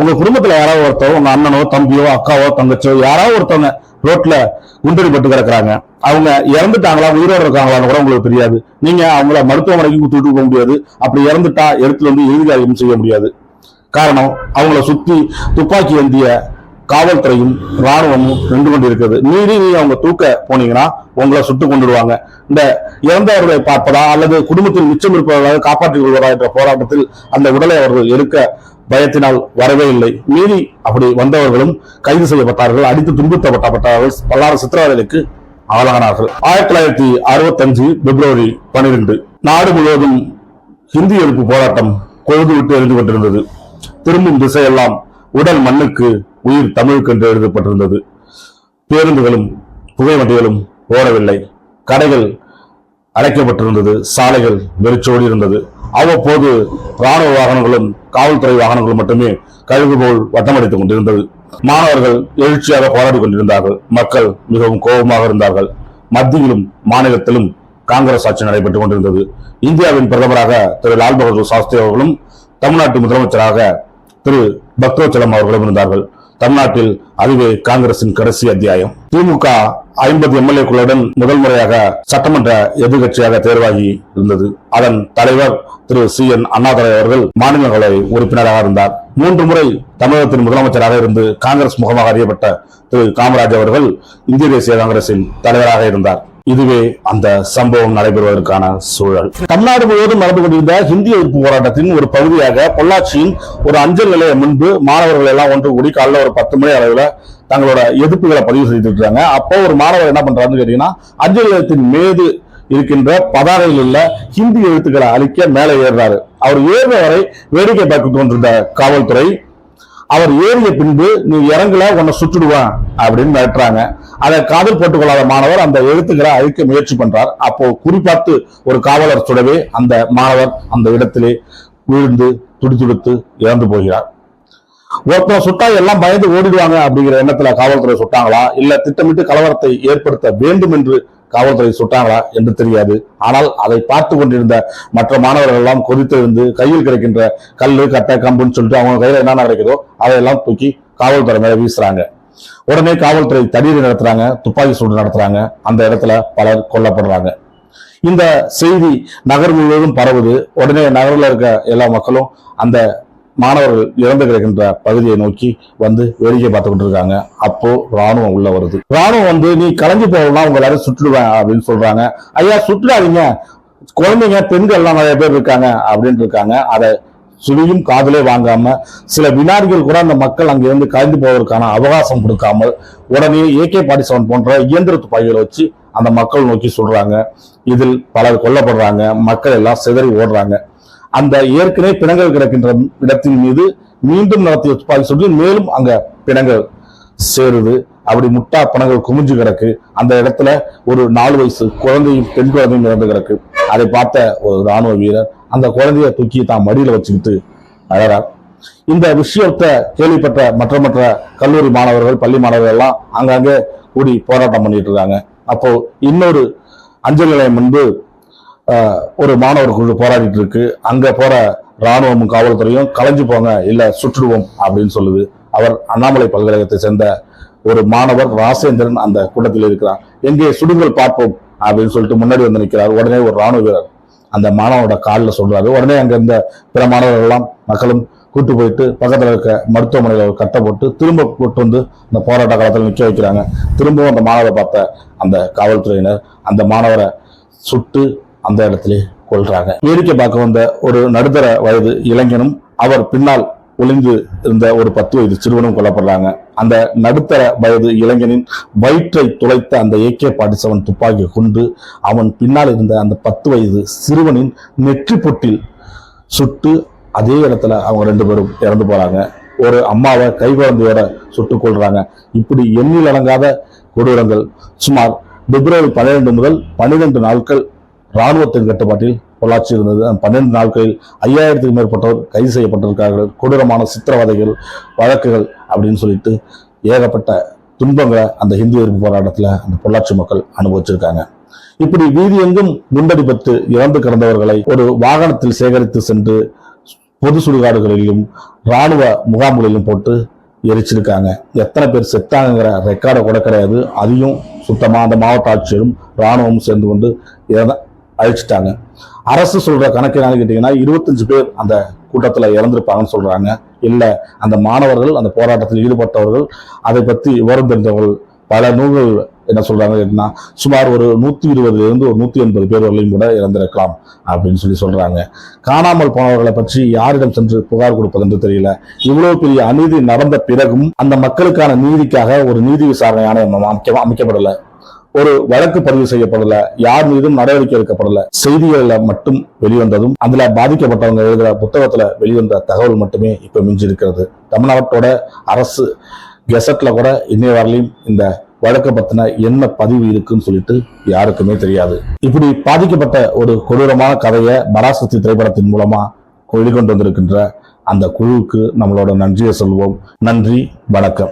உங்க குடும்பத்துல யாராவது ஒருத்தவங்க உங்க அண்ணனோ தம்பியோ அக்காவோ தங்கச்சியோ யாராவது ஒருத்தவங்க ரோட்ல குண்டடிப்பட்டு கிடக்குறாங்க. அவங்க இறந்துட்டாங்களா உயிரோடு இருக்காங்களான்னு கூட உங்களுக்கு தெரியாது. நீங்க அவங்கள மருத்துவமனைக்கு கூட்டிட்டு போக முடியாது. அப்படி இறந்துட்டா எடுத்துல வந்து இறுதி காரியம் செய்ய முடியாது. காரணம் அவங்கள சுத்தி துப்பாக்கி ஏந்திய காவல்துறையும் ராணுவமும் நின்று கொண்டு இருக்குது மீறி நீங்க அவங்க தூக்க போனீங்கன்னா உங்களை சுட்டு கொண்டுடுவாங்க இந்த இறந்தவர்களை பார்ப்பதா அல்லது குடும்பத்தில் மிச்சம் இருப்பவர்களாக காப்பாற்றிக் கொள்வதா என்ற போராட்டத்தில் அந்த உடலை அவர்கள் எடுக்க பயத்தினால் வரவே இல்லை. மீறி அப்படி வந்தவர்களும் கைது செய்யப்பட்டார்கள். அடித்து துன்புறுத்தப்பட்டப்பட்டார்கள் பல்லாறு சித்திரவதைக்கு ஆளானார்கள். ஆயிரத்தி தொள்ளாயிரத்தி அறுபத்தஞ்சு பிப்ரவரி பனிரெண்டு நாடு முழுவதும் ஹிந்தி எதிர்ப்பு போராட்டம் கொழுது விட்டு எழுந்து கொண்டிருந்தது. திரும்பும் திசையெல்லாம் உடல் மண்ணுக்கு உயிர் தமிழுக்கு என்று எழுதப்பட்டிருந்தது. பேருந்துகளும் புகை வண்டிகளும் ஓடவில்லை. கடைகள் அடைக்கப்பட்டிருந்தது சாலைகள் வெறிச்சோடி இருந்தது. அவ்வப்போது ராணுவ வாகனங்களும் காவல்துறை வாகனங்களும் மட்டுமே கழுகு போல் வட்டமடித்துக் கொண்டிருந்தது. மாணவர்கள் எழுச்சியாக போராடி கொண்டிருந்தார்கள். மக்கள் மிகவும் கோபமாக இருந்தார்கள். மத்தியிலும் மாநிலத்திலும் காங்கிரஸ் ஆட்சி நடைபெற்றுக் கொண்டிருந்தது. இந்தியாவின் பிரதமராக திரு லால் பகதூர் சாஸ்திரி அவர்களும் தமிழ்நாட்டு முதலமைச்சராக திரு பக்தோச்சலம் அவர்களும் இருந்தார்கள். தமிழ்நாட்டில் அதுவே காங்கிரசின் கடைசி அத்தியாயம். திமுக ஐம்பது எம்எல்ஏக்களுடன் முதல் முறையாக சட்டமன்ற எதிர்கட்சியாக தேர்வாகி இருந்தது. அதன் தலைவர் திரு சி என் அண்ணாதுரை அவர்கள் மாநிலங்களவை உறுப்பினராக இருந்தார். மூன்று முறை தமிழகத்தின் முதலமைச்சராக இருந்து காங்கிரஸ் முகமாக அறியப்பட்ட திரு காமராஜ் அவர்கள் இந்திய தேசிய காங்கிரசின் தலைவராக இருந்தார். இதுவே அந்த சம்பவம் நடைபெறுவதற்கான சூழல். தமிழ்நாடு முழுவதும் நடந்து கொண்டிருந்த ஹிந்தி எதிர்ப்பு போராட்டத்தின் ஒரு பகுதியாக பொள்ளாச்சியின் ஒரு அஞ்சல் நிலையம் முன்பு மாணவர்கள் எல்லாம் ஒன்று கூடி காலைல ஒரு பத்து மணி அளவில் தங்களோட எதிர்ப்புகளை பதிவு செய்துட்டு இருக்காங்க அப்போ ஒரு மாணவர் என்ன பண்றாருன்னு கேட்டீங்கன்னா அஞ்சல் நிலையத்தின் மீது இருக்கின்ற பதாகையில் உள்ள ஹிந்தி எழுத்துக்களை அழிக்க மேலே ஏறுறாரு. அவர் ஏறுற வரை வேடிக்கை பார்த்து கொண்டிருந்த காவல்துறை அவர் ஏறிய பின்பு நீ இறங்கல உன்னை சுட்டுடுவான் அப்படின்னு மிரட்டுறாங்க. அதை காதல் போட்டுக் கொள்ளாத மாணவர் அந்த எழுத்துக்களை அழிக்க முயற்சி பண்றார். அப்போ குறிப்பாத்து ஒரு காவலர் சுடவே அந்த மாணவர் அந்த இடத்திலே விழுந்து துடிதுடித்து இறந்து போகிறார். ஒருத்தர் சுட்டா எல்லாம் பயந்து ஓடிடுவாங்க அப்படிங்கிற எண்ணத்துல காவல்துறை சுட்டாங்களா? இல்ல திட்டமிட்டு கலவரத்தை ஏற்படுத்த வேண்டும் என்று காவல்துறை சுட்டாங்களா என்று தெரியாது. ஆனால் அதை பார்த்து கொண்டிருந்த மற்ற மாணவர்கள் எல்லாம் கொதித்திருந்து கையில் கிடைக்கின்ற கல் கட்டை கம்புன்னு சொல்லிட்டு அவங்க கையில என்ன கிடைக்குதோ அதையெல்லாம் தூக்கி காவல்துறை மேல வீசுறாங்க. உடனே காவல்துறை தடியடி நடத்துறாங்க துப்பாக்கி சூடு நடத்துறாங்க. அந்த இடத்துல பலர் கொல்லப்படுறாங்க. இந்த செய்தி நகர் முழுவதும் பரவுது. உடனே நகரில் இருக்க எல்லா மக்களும் அந்த மாணவர்கள் இறந்து கிடக்கின்ற பகுதியை நோக்கி வந்து வேடிக்கை பார்த்து கொண்டிருக்காங்க. அப்போ ராணுவம் உள்ள வருது. ராணுவம் வந்து நீ கலைஞ்சு போகலாம் உங்க எல்லாரும் சுட்டுடுவேன் அப்படின்னு சொல்றாங்க. ஐயா சுட்டுடாதீங்க குழந்தைங்க பெண்கள் எல்லாம் நிறைய பேர் இருக்காங்க அப்படின்னு இருக்காங்க. அதை சுழியும் காதலே வாங்காம சில வினாடிகள் கூட அந்த மக்கள் அங்கிருந்து கலந்து போவதற்கான அவகாசம் கொடுக்காமல் உடனே ஏகே பாடி செவன் போன்ற இயந்திர துப்பாக்கிகளை வச்சு அந்த மக்கள் நோக்கி சொல்றாங்க. இதில் பலர் கொல்லப்படுறாங்க. மக்கள் எல்லாம் சிதறி ஓடுறாங்க. அந்த ஏற்கனவே பிணங்கள் கிடக்கின்ற இடத்தின் மீது மீண்டும் நடத்திய துப்பாக்கி சொல்லி மேலும் அங்க பிணங்கள் சேருது. அப்படி முட்டா பணங்கள் குமிஞ்சு கிடக்கு. அந்த இடத்துல ஒரு நாலு வயசு குழந்தையும் பெண் குழந்தையும் இறந்து கிடக்கு. அதை பார்த்த ஒரு ராணுவ வீரர் அந்த குழந்தைய தூக்கி தான் மடியில வச்சுக்கிட்டு அழறார். இந்த விஷயத்தை கேள்விப்பட்ட மற்ற மற்ற கல்லூரி மாணவர்கள் பள்ளி மாணவர்கள் எல்லாம் அங்கங்கே கூடி போராட்டம் பண்ணிட்டு இருக்காங்க. அப்போ இன்னொரு அஞ்சல் நிலையம் முன்பு ஒரு மாணவர் குழு போராடிட்டு இருக்கு அங்க போற ராணுவமும் காவல்துறையும் கலைஞ்சு போங்க இல்ல சுற்றுடுவோம் அப்படின்னு சொல்லுது. அவர் அண்ணாமலை பல்கலைக்கழகத்தை சேர்ந்த ஒரு மாணவர் ராசேந்திரன் அந்த கூட்டத்தில் இருக்கிறார். எங்கே சுடுங்கள் பார்ப்போம் அப்படின்னு சொல்லிட்டு முன்னாடி வந்து நிற்கிறார் உடனே ஒரு ராணுவ வீரர் அந்த மாணவனோட காலில் சொல்றாரு. உடனே அங்க இருந்த பிற மாணவர்கள் எல்லாம் மக்களும் கூட்டு போயிட்டு பக்கத்தில் இருக்க மருத்துவமனையில் ஒரு கட்டை போட்டு திரும்ப கூட்டு வந்து இந்த போராட்ட காலத்தில் நிற்க வைக்கிறாங்க. திரும்பவும் அந்த மாணவரை பார்த்த அந்த காவல்துறையினர் அந்த மாணவரை சுட்டு அந்த இடத்துல கொள்றாங்க வேடிக்கை பார்க்க வந்த ஒரு நடுத்தர வயது இளைஞனும் அவர் பின்னால் ஒளிந்து இருந்த ஒரு பத்து வயது சிறுவனும் கொல்லப்படுறாங்க. அந்த நடுத்தர வயது இளைஞனின் வயிற்றை துளைத்த அந்த ஏகே பாட்டிசவன் துப்பாக்கி கொண்டு அவன் பின்னால் இருந்த அந்த பத்து வயது சிறுவனின் நெற்றி பொட்டில் சுட்டு அதே இடத்துல அவங்க ரெண்டு பேரும் இறந்து போறாங்க. ஒரு அம்மாவை கை குழந்தையோட சுட்டுக் கொள்றாங்க இப்படி எண்ணில் அடங்காத கொடூரங்கள். சுமார் பிப்ரவரி பன்னிரெண்டு முதல் பன்னிரெண்டு நாட்கள் ராணுவத்தின் கட்டுப்பாட்டில் பொள்ளாச்சி இருந்தது. பன்னெண்டு நாட்களில் ஐயாயிரத்துக்கு மேற்பட்டோர் கைது செய்யப்பட்டிருக்கார்கள் கொடூரமான சித்திரவதைகள் வழக்குகள் அப்படின்னு சொல்லிட்டு ஏகப்பட்ட துன்பங்களை அந்த ஹிந்தி எதிர்ப்பு போராட்டத்தில் அந்த பொள்ளாச்சி மக்கள் அனுபவிச்சிருக்காங்க. இப்படி வீதி எங்கும் குண்டடிபட்டு இறந்து கிடந்தவர்களை ஒரு வாகனத்தில் சேகரித்து சென்று பொது சுடுகாடுகளிலும் ராணுவ முகாம்களிலும் போட்டு எரிச்சிருக்காங்க. எத்தனை பேர் செத்தாங்கிற ரெக்கார்டை கூட கிடையாது. அதையும் சுத்தமாக அந்த மாவட்ட ஆட்சியரும் ராணுவமும் சேர்ந்து கொண்டு அழிச்சிட்டாங்க. அரசு சொல்ற கணக்கு என்னன்னு கேட்டீங்கன்னா இருபத்தஞ்சு பேர் அந்த கூட்டத்தில் இறந்திருப்பாங்கன்னு சொல்றாங்க. இல்லை அந்த மாணவர்கள் அந்த போராட்டத்தில் ஈடுபட்டவர்கள் அதை பற்றி விவரம் தெரிந்தவர்கள் பல நூல்கள் என்ன சொல்றாங்க கேட்டீங்கன்னா சுமார் ஒரு நூத்தி இருபதுல இருந்து ஒரு நூத்தி எண்பது பேர் வரலையும் கூட இறந்திருக்கலாம் அப்படின்னு சொல்லி சொல்றாங்க. காணாமல் போனவர்களை பற்றி யாரிடம் சென்று புகார் கொடுப்பது என்று தெரியல. இவ்வளவு பெரிய அநீதி நடந்த பிறகும் அந்த மக்களுக்கான நீதிக்காக ஒரு நீதி விசாரணை ஆணையம் அமைக்க அமைக்கப்படலை. ஒரு வழக்கு பதிவு செய்யப்படல யார் மீதும் நடவடிக்கை எடுக்கப்படல. செய்திகள்ல மட்டும் வெளிவந்ததும் அதுல பாதிக்கப்பட்டவங்க எழுதுற புத்தகத்துல வெளிவந்த தகவல் மட்டுமே இப்ப மிஞ்சி இருக்கிறது தமிழ்நாட்டோட அரசு கெசட்ல கூட இன்னைய வரலையும் இந்த வழக்கு பத்தின என்ன பதிவு இருக்குன்னு சொல்லிட்டு யாருக்குமே தெரியாது. இப்படி பாதிக்கப்பட்ட ஒரு கொடூரமான கதையை பராசக்தி திரைப்படத்தின் மூலமா வெளிக்கொண்டு வந்திருக்கின்ற அந்த குழுவுக்கு நம்மளோட நன்றியை சொல்வோம். நன்றி வணக்கம்.